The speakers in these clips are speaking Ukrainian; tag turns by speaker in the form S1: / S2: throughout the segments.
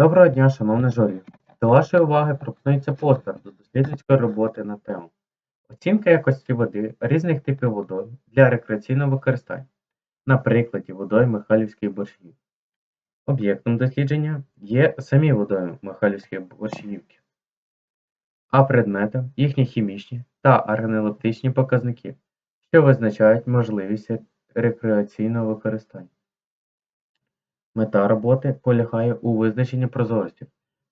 S1: Доброго дня, шановне журі. До вашої уваги пропонується постер до дослідницької роботи на тему Оцінка якості води різних типів водойм для рекреаційного використання на прикладі водойм Михайлівської борщагівки. Об'єктом дослідження є самі водойми Михайлівської борщагівки, а предметом їхні хімічні та органолептичні показники, що визначають можливість рекреаційного використання. Мета роботи полягає у визначенні прозорості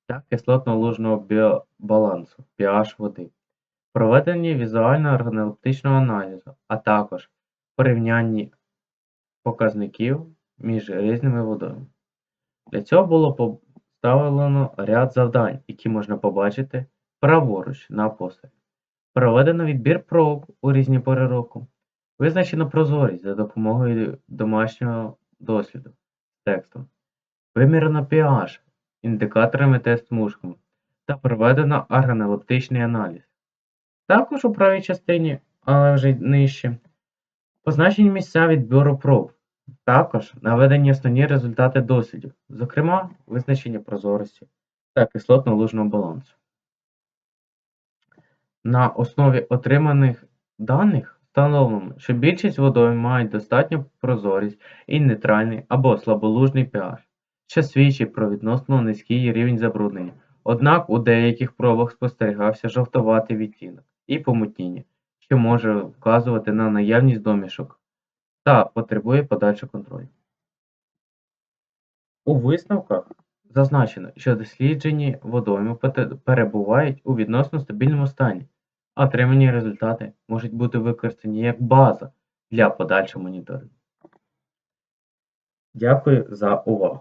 S1: та кислотно-лужного біобалансу pH води, проведенні візуально-органолептичного аналізу, а також порівнянні показників між різними водоймами. Для цього було поставлено ряд завдань, які можна побачити праворуч на постері. Проведено відбір проб у різні пори року. Визначено прозорість за допомогою домашнього досліду з текстом. Вимірено pH індикаторами тест-мушками та проведено органолептичний аналіз. Також у правій частині, але вже нижче, позначені місця відбору проб. Також наведені основні результати дослідів, зокрема визначення прозорості та кислотно-лужного балансу. На основі отриманих даних встановлено, що більшість водойм мають достатню прозорість і нейтральний або слаболужний pH, що свідчить про відносно низький рівень забруднення. Однак у деяких пробах спостерігався жовтуватий відтінок і помутніння, що може вказувати на наявність домішок та потребує подальшого контролю. У висновках зазначено, що досліджені водойми перебувають у відносно стабільному стані, отримані результати можуть бути використані як база для подальшого моніторингу. Дякую за увагу.